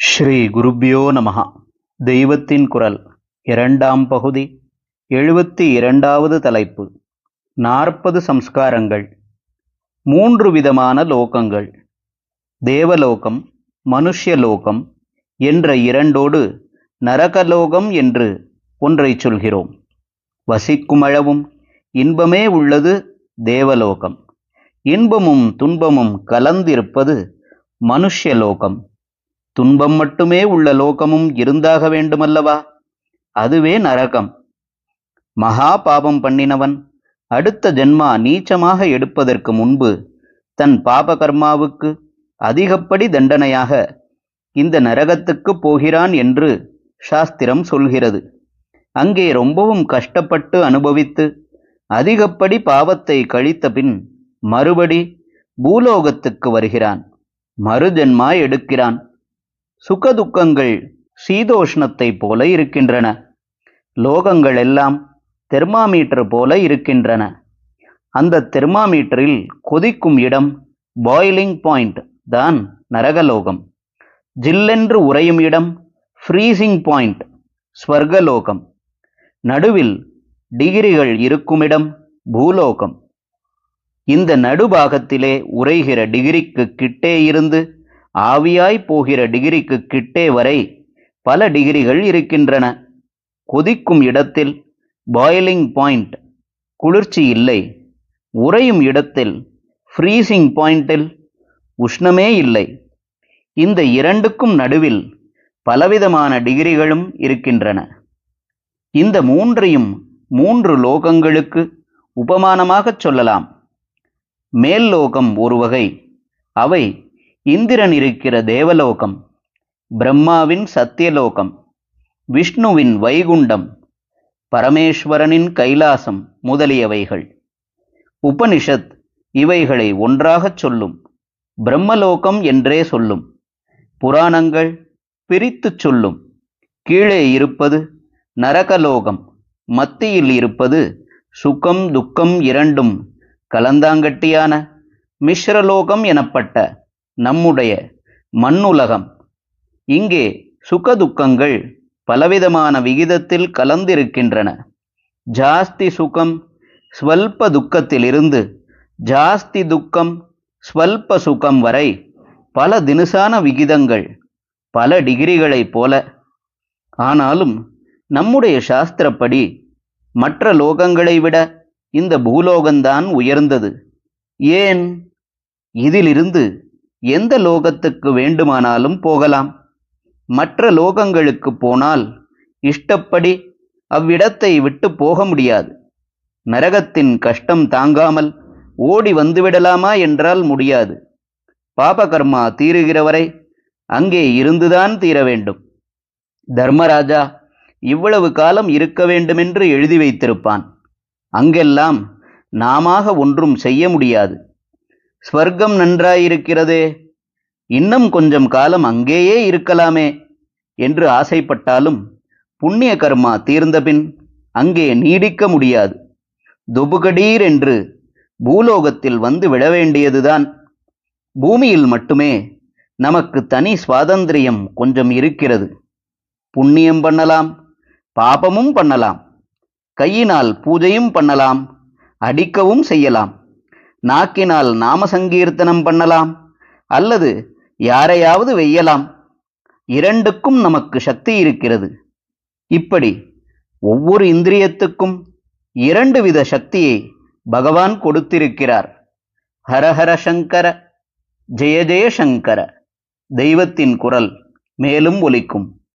ஸ்ரீ குருப்பியோ நமஹா. தெய்வத்தின் குரல் இரண்டாம் பகுதி எழுபத்தி இரண்டாவது தலைப்பு நாற்பது சம்ஸ்காரங்கள் மூன்று விதமான லோகங்கள் தேவலோகம் மனுஷ்யலோகம் என்ற இரண்டோடு நரகலோகம் என்று ஒன்றைச் சொல்கிறோம். வசிக்குமளவும் இன்பமே உள்ளது தேவலோகம். இன்பமும் துன்பமும் கலந்திருப்பது மனுஷ்யலோகம். துன்பம் மட்டுமே உள்ள லோகமும் இருந்தாக வேண்டுமல்லவா? அதுவே நரகம். மகா பாபம் பண்ணினவன் அடுத்த ஜென்மா நீச்சமாக எடுப்பதற்கு முன்பு தன் பாப கர்மாவுக்கு அதிகப்படி தண்டனையாக இந்த நரகத்துக்கு போகிறான் என்று சாஸ்திரம் சொல்கிறது. அங்கே ரொம்பவும் கஷ்டப்பட்டு அனுபவித்து அதிகப்படி பாவத்தை கழித்த பின் மறுபடி பூலோகத்துக்கு வருகிறான். மறுஜென்மா எடுக்கிறான். சுகதுக்கங்கள் சீதோஷ்ணத்தைப் போல இருக்கின்றன. லோகங்கள் எல்லாம் தெர்மாமீட்டர் போல இருக்கின்றன. அந்த தெர்மாமீட்டரில் கொதிக்கும் இடம் பாய்லிங் பாயிண்ட் தான் நரகலோகம். ஜில்லென்று உறையும் இடம் ஃப்ரீசிங் பாயிண்ட் ஸ்வர்கலோகம். நடுவில் டிகிரிகள் இருக்குமிடம் பூலோகம். இந்த நடுபாகத்திலே உரைகிற டிகிரிக்கு கிட்டே இருந்து ஆவியாய் போகிற டிகிரிக்கு கிட்டே வரை பல டிகிரிகள் இருக்கின்றன. கொதிக்கும் இடத்தில் பாயிலிங் பாயிண்ட் குளிர்ச்சி இல்லை. உறையும் இடத்தில் ஃப்ரீசிங் பாயிண்டில் உஷ்ணமே இல்லை. இந்த இரண்டுக்கும் நடுவில் பலவிதமான டிகிரிகளும் இருக்கின்றன. இந்த மூன்றையும் மூன்று லோகங்களுக்கு உபமானமாகச் சொல்லலாம். மேல் லோகம் ஒரு வகை அவை இந்திரன் இருக்கிற தேவலோகம் பிரம்மாவின் சத்தியலோகம் விஷ்ணுவின் வைகுண்டம் பரமேஸ்வரனின் கைலாசம் முதலியவைகள். உபனிஷத் இவைகளை ஒன்றாகச் சொல்லும் பிரம்மலோகம் என்றே சொல்லும் புராணங்கள் பிரித்துச் சொல்லும். கீழே இருப்பது நரகலோகம் மத்தியில் இருப்பது சுகம் துக்கம் இரண்டும் கலந்தாங்கட்டியான மிஸ்ரலோகம் எனப்பட்ட நம்முடைய மண்ணுலகம். இங்கே சுகதுக்கங்கள் பலவிதமான விகிதத்தில் கலந்திருக்கின்றன. ஜாஸ்தி சுகம் ஸ்வல்ப துக்கத்திலிருந்து ஜாஸ்தி துக்கம் ஸ்வல்ப சுகம் வரை பல தினுசான விகிதங்கள் பல டிகிரிகளைப் போல. ஆனாலும் நம்முடைய சாஸ்திரப்படி மற்ற லோகங்களை விட இந்த பூலோகம்தான் உயர்ந்தது. ஏன்? இதிலிருந்து எந்த லோகத்துக்கு வேண்டுமானாலும் போகலாம். மற்ற லோகங்களுக்கு போனால் இஷ்டப்படி அவ்விடத்தை விட்டு போக முடியாது. நரகத்தின் கஷ்டம் தாங்காமல் ஓடி வந்துவிடலாமா என்றால் முடியாது. பாபகர்மா தீருகிறவரை அங்கே இருந்துதான் தீர வேண்டும். தர்மராஜா இவ்வளவு காலம் இருக்க வேண்டுமென்று எழுதி வைத்திருப்பான். அங்கெல்லாம் நாமாக ஒன்றும் செய்ய முடியாது. ஸ்வர்க்கம் நன்றாயிருக்கிறதே. இன்னும் கொஞ்சம் காலம் அங்கேயே இருக்கலாமே என்று ஆசைப்பட்டாலும் புண்ணிய கர்மா தீர்ந்தபின் அங்கே நீடிக்க முடியாது. துபுகடீர் என்று பூலோகத்தில் வந்து விட வேண்டியதுதான். பூமியில் மட்டுமே நமக்கு தனி சுவாதந்திரியம் கொஞ்சம் இருக்கிறது. புண்ணியம் பண்ணலாம் பாபமும் பண்ணலாம் கையினால் பூஜையும் பண்ணலாம் அடிக்கவும் செய்யலாம். நாக்கினால் நாம சங்கீர்த்தனம் பண்ணலாம் அல்லது யாரையாவது வெய்யலாம். இரண்டுக்கும் நமக்கு சக்தி இருக்கிறது. இப்படி ஒவ்வொரு இந்திரியத்துக்கும் இரண்டு வித சக்தியை பகவான் கொடுத்திருக்கிறார். ஹரஹர சங்கர ஜெய ஜெயசங்கர தெய்வத்தின் குரல் மேலும் ஒலிக்கும்.